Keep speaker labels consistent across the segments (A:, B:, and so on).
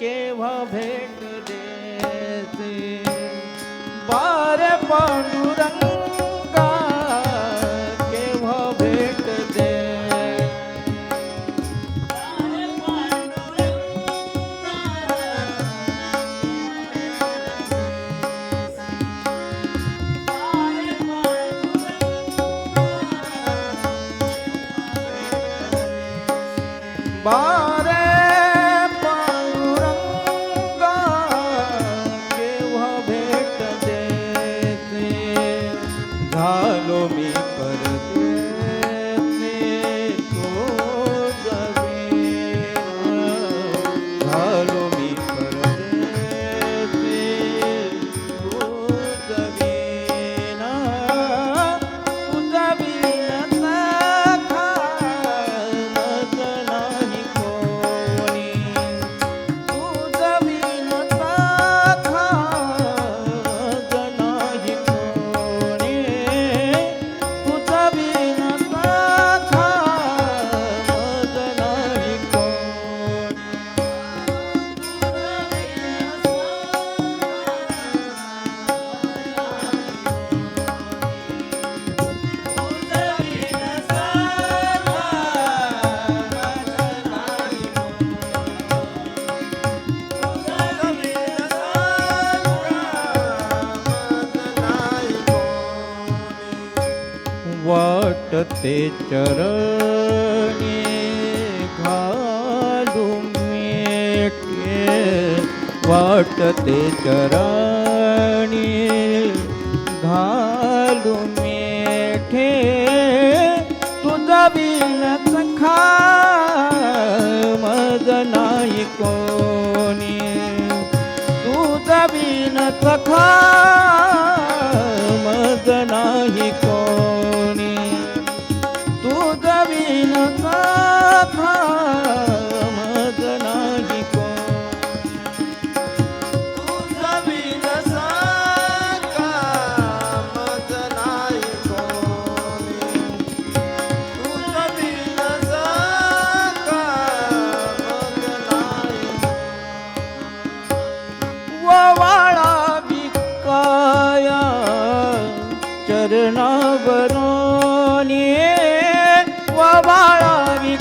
A: केव्हा भेट देते? बारे पांडुरंगा केव्हा भेट दे? बारे झालो मी पर ते चरणे घालू मेटे वाटते चरणी घालू मेठे तुझा बिल सखा मज नाही कोणी. तुझा बिन सखा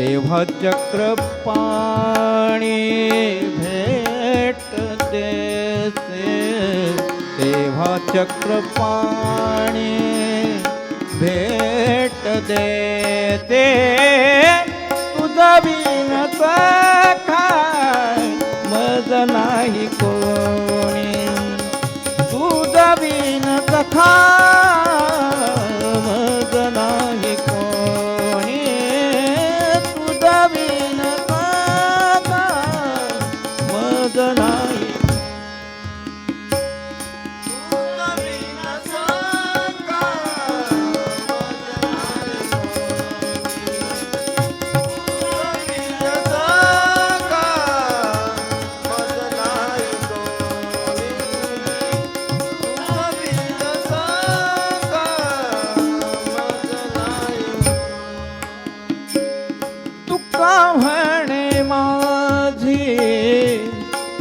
A: तेव्हा चक्रपाणी भेट देते. तेव्हा चक्रपाणी भेट देते. तुझा बिन सखा मज नाही कोणी. तुझा बिन खा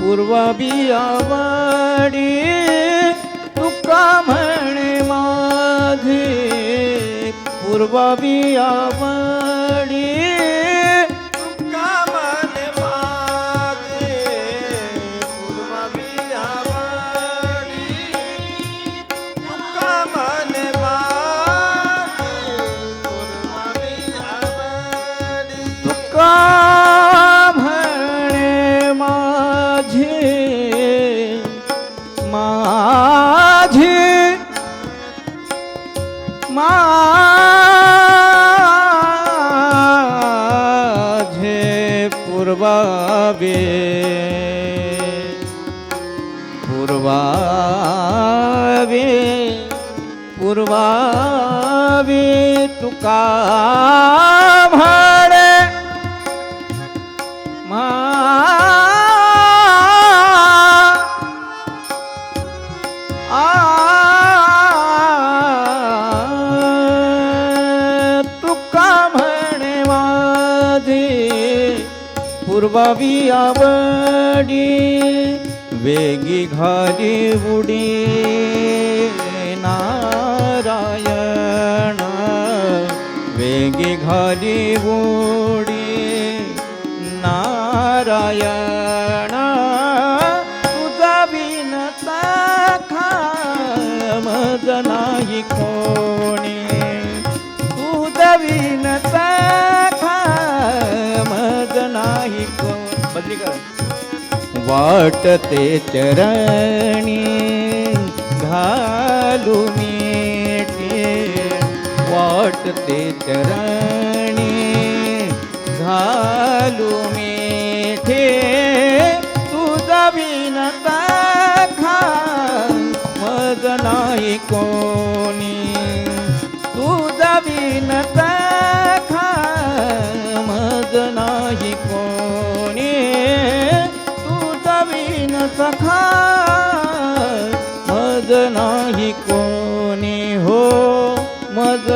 A: પૂર્વ બિયાવાડી દુકામણ માધે પૂર્વ બિયાવાડી God. પુરવાવી તુકા ભાડે પૂર્વવી આવડી વેગી ઘરી ઉડી. ના वेगी घाली नारायण। वेगी घाली उडी। नारायण तुझा विनता मज नाही कोणी। तुझा विनता मज नाही कोण बदली करा वाटते चरणी घालू मी। वाटते चरणी घालू मिठे तुझा विनता खा मज नाही कोणी. तुझा विनता खा मज नाही कोणी. तुझा विन सखा मज नाही कोणी. हो मज